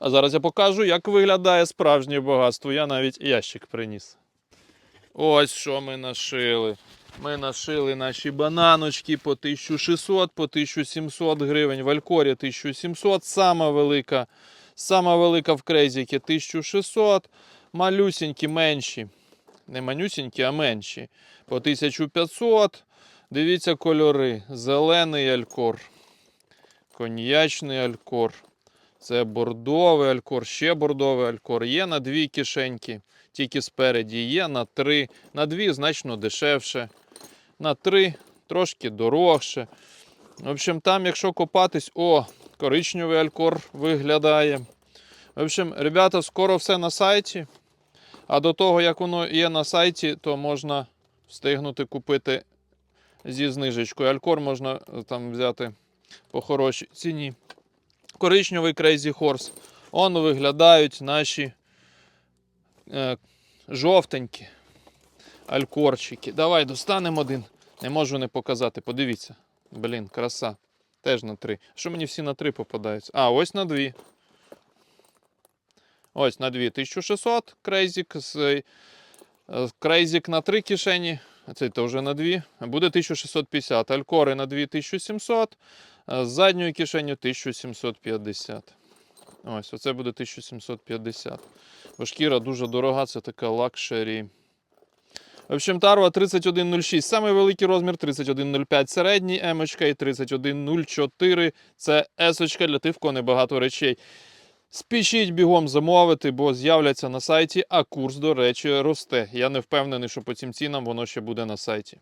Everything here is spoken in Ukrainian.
А зараз я покажу, як виглядає справжнє багатство. Я навіть ящик приніс. Ось що ми нашили. Ми нашили наші бананочки по 1600, по 1700 гривень. В Алькорі 1700, сама велика, сама велика в крейзіки 1600, малюсінькі менші. Не манюсінькі, а менші. По 1500. Дивіться кольори. Зелений алькор, коньячний алькор. Це бордовий алькор, ще бордовий алькор. Є на дві кишеньки, тільки спереді. Є на три, на дві значно дешевше. На три трошки дорогше. В общем, там, якщо копатись, о, коричневий алькор виглядає. В общем, ребята, скоро все на сайті. А до того, як воно є на сайті, то можна встигнути купити зі знижечкою. Алькор можна е, там взяти по хорошій ціні. Коричневий Crazy Horse. Он виглядають наші е, жовтенькі алькорчики. Давай достанемо один. Не можу не показати. Подивіться. Блін, краса. Теж на три. Що мені всі на три попадаються? А, ось на дві. Ось на дві. 1600 крейзік. Крейзік на три кишені. А Цей то вже на дві. Буде 1650. Алькори на дві 1700. а З задньої кишені 1750. Ось, оце буде 1750. Бо шкіра дуже дорога, це така лакшері. В общем, Тарва 3106. Самий великий розмір 3105 середній емочка і 3104 це есочка для тих, в кого небагато речей. Спішіть бігом замовити, бо з'являться на сайті, а курс, до речі, росте. Я не впевнений, що по цим цінам воно ще буде на сайті.